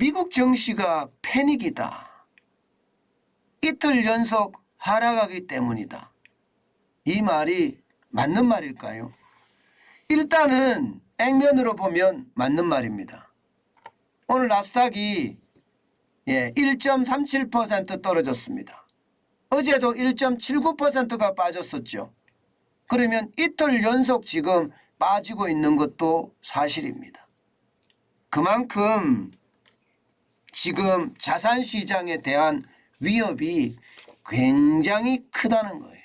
미국 증시가 패닉이다. 이틀 연속 하락하기 때문이다. 이 말이 맞는 말일까요? 일단은 액면으로 보면 맞는 말입니다. 오늘 나스닥이 예, 1.37% 떨어졌습니다. 어제도 1.79%가 빠졌었죠. 그러면 이틀 연속 지금 빠지고 있는 것도 사실입니다. 그만큼 지금 자산 시장에 대한 위협이 굉장히 크다는 거예요.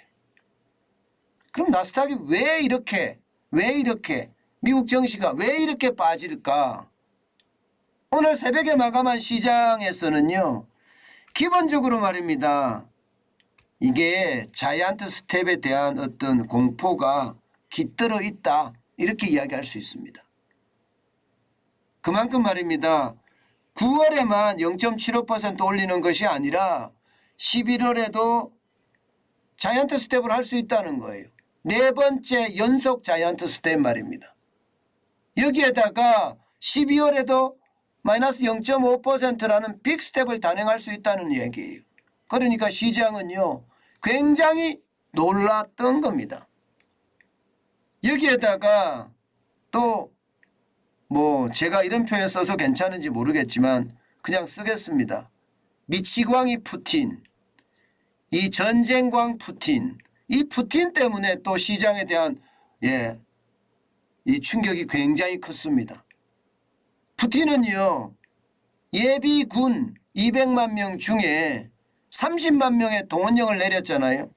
그럼 나스닥이 왜 이렇게 왜 이렇게 미국 증시가 왜 이렇게 빠질까? 오늘 새벽에 마감한 시장에서는요. 기본적으로 말입니다. 이게 자이언트 스텝에 대한 어떤 공포가 깃들어 있다. 이렇게 이야기할 수 있습니다. 그만큼 말입니다. 9월에만 0.75% 올리는 것이 아니라 11월에도 자이언트 스텝을 할 수 있다는 거예요. 네 번째 연속 자이언트 스텝 말입니다. 여기에다가 12월에도 마이너스 0.5%라는 빅 스텝을 단행할 수 있다는 얘기예요. 그러니까 시장은요 굉장히 놀랐던 겁니다. 여기에다가 또 뭐 제가 이런 표현 써서 괜찮은지 모르겠지만 그냥 쓰겠습니다. 미치광이 푸틴, 이 전쟁광 푸틴, 이 푸틴 때문에 또 시장에 대한 예, 이 충격이 굉장히 컸습니다. 푸틴은요 예비군 200만 명 중에 30만 명의 동원령을 내렸잖아요.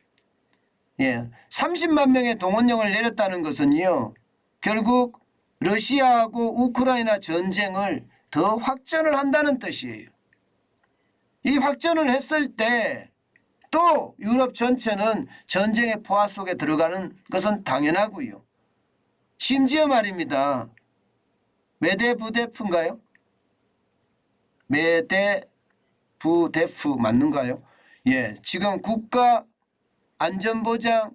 예, 30만 명의 동원령을 내렸다는 것은요 결국 러시아하고 우크라이나 전쟁을 더 확전을 한다는 뜻이에요. 이 확전을 했을 때 또 유럽 전체는 전쟁의 포화 속에 들어가는 것은 당연하고요. 심지어 말입니다. 메데부데프인가요? 메데부데프 맞는가요? 예, 지금 국가 안전보장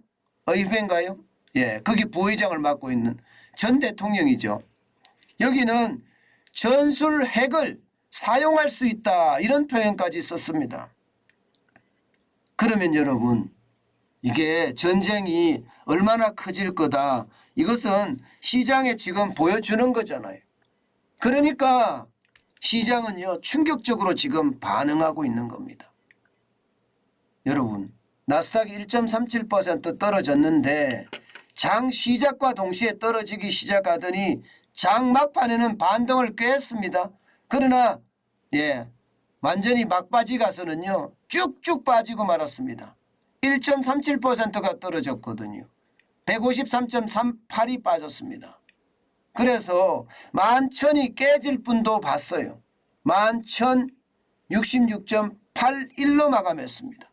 의회인가요? 예, 거기 부의장을 맡고 있는 전 대통령이죠. 여기는 전술 핵을 사용할 수 있다 이런 표현까지 썼습니다. 그러면 여러분 이게 전쟁이 얼마나 커질 거다 이것은 시장에 지금 보여주는 거잖아요. 그러니까 시장은요 충격적으로 지금 반응하고 있는 겁니다. 여러분 나스닥이 1.37% 떨어졌는데 장 시작과 동시에 떨어지기 시작하더니 장 막판에는 반등을 꿰었습니다. 그러나 예 완전히 막바지 가서는요 쭉쭉 빠지고 말았습니다. 1.37%가 떨어졌거든요. 153.38이 빠졌습니다. 그래서 만천이 깨질 분도 봤어요. 만천 66.81로 마감했습니다.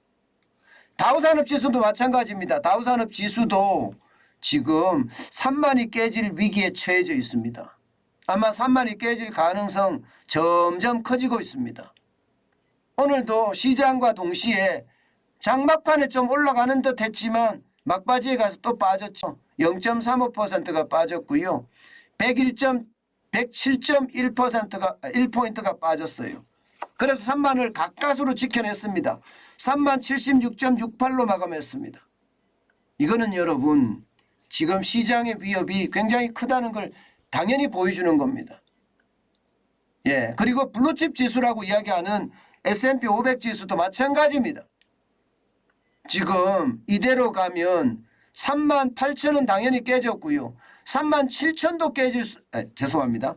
다우산업 지수도 마찬가지입니다. 다우산업 지수도 지금 3만이 깨질 위기에 처해져 있습니다. 아마 3만이 깨질 가능성 점점 커지고 있습니다. 오늘도 시장과 동시에 장막판에 좀 올라가는 듯 했지만 막바지에 가서 또 빠졌죠. 0.35%가 빠졌고요. 101. 107.1%가 1포인트가 빠졌어요. 그래서 3만을 가까스로 지켜냈습니다. 3만 76.68로 마감했습니다. 이거는 여러분 지금 시장의 위협이 굉장히 크다는 걸 당연히 보여주는 겁니다. 예. 그리고 블루칩 지수라고 이야기하는 S&P 500 지수도 마찬가지입니다. 지금 이대로 가면 3만 8천은 당연히 깨졌고요. 3만 7천도 깨질 수, 아, 죄송합니다.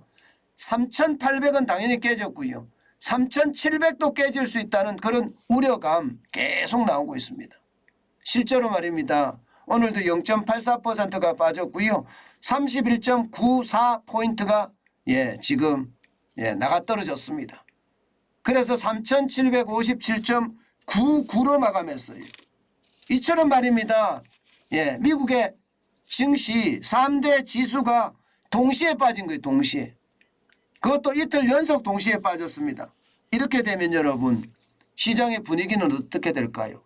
3,800은 당연히 깨졌고요. 3,700도 깨질 수 있다는 그런 우려감 계속 나오고 있습니다. 실제로 말입니다. 오늘도 0.84%가 빠졌고요. 31.94포인트가 예, 지금 예, 나가 떨어졌습니다. 그래서 3,757.99로 마감했어요. 이처럼 말입니다. 예, 미국의 증시 3대 지수가 동시에 빠진 거예요. 동시에. 그것도 이틀 연속 동시에 빠졌습니다. 이렇게 되면 여러분 시장의 분위기는 어떻게 될까요?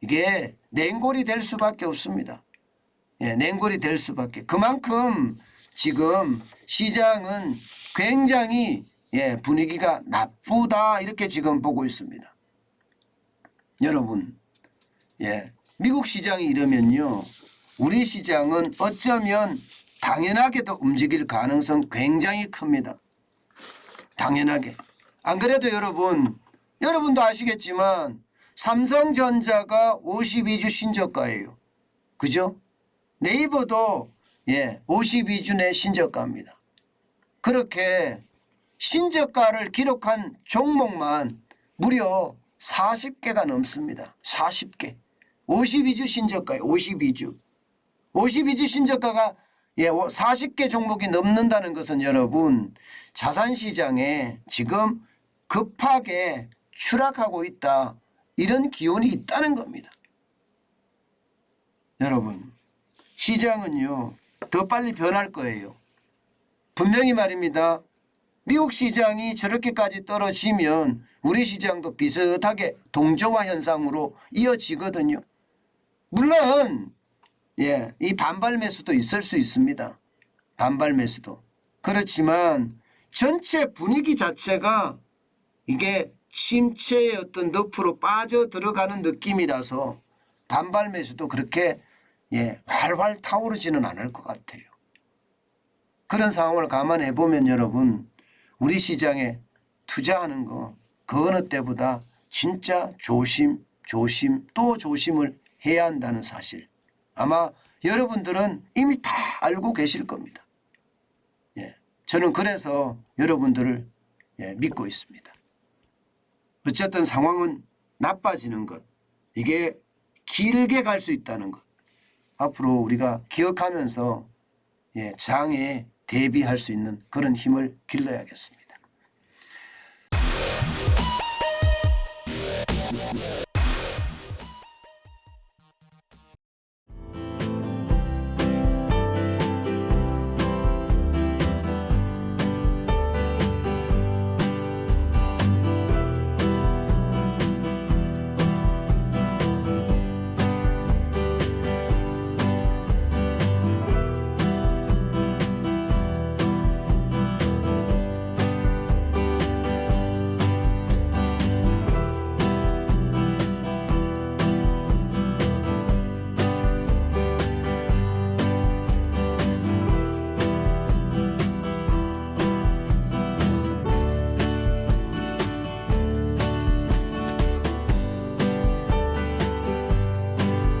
이게 냉골이 될 수밖에 없습니다. 예, 냉골이 될 수밖에. 그만큼 지금 시장은 굉장히 예, 분위기가 나쁘다 이렇게 지금 보고 있습니다. 여러분, 예, 미국 시장이 이러면요, 우리 시장은 어쩌면 당연하게도 움직일 가능성 굉장히 큽니다. 당연하게. 안 그래도 여러분, 여러분도 아시겠지만 삼성전자가 52주 신저가예요. 그죠? 네이버도 예, 52주 내 신저가입니다. 그렇게 신저가를 기록한 종목만 무려 40개가 넘습니다. 40개. 52주 신저가에 52주. 52주 신저가가 예, 40개 종목이 넘는다는 것은 여러분 자산 시장에 지금 급하게 추락하고 있다. 이런 기운이 있다는 겁니다. 여러분, 시장은요, 더 빨리 변할 거예요. 분명히 말입니다. 미국 시장이 저렇게까지 떨어지면 우리 시장도 비슷하게 동조화 현상으로 이어지거든요. 물론, 예, 이 반발 매수도 있을 수 있습니다. 반발 매수도. 그렇지만 전체 분위기 자체가 이게 침체의 어떤 늪으로 빠져 들어가는 느낌이라서 반발 매수도 그렇게 예, 활활 타오르지는 않을 것 같아요. 그런 상황을 감안해 보면 여러분 우리 시장에 투자하는 거 그 어느 때보다 진짜 조심 조심 또 조심을 해야 한다는 사실 아마 여러분들은 이미 다 알고 계실 겁니다. 예, 저는 그래서 여러분들을 예, 믿고 있습니다. 어쨌든 상황은 나빠지는 것 이게 길게 갈 수 있다는 것 앞으로 우리가 기억하면서 예, 장에 대비할 수 있는 그런 힘을 길러야겠습니다.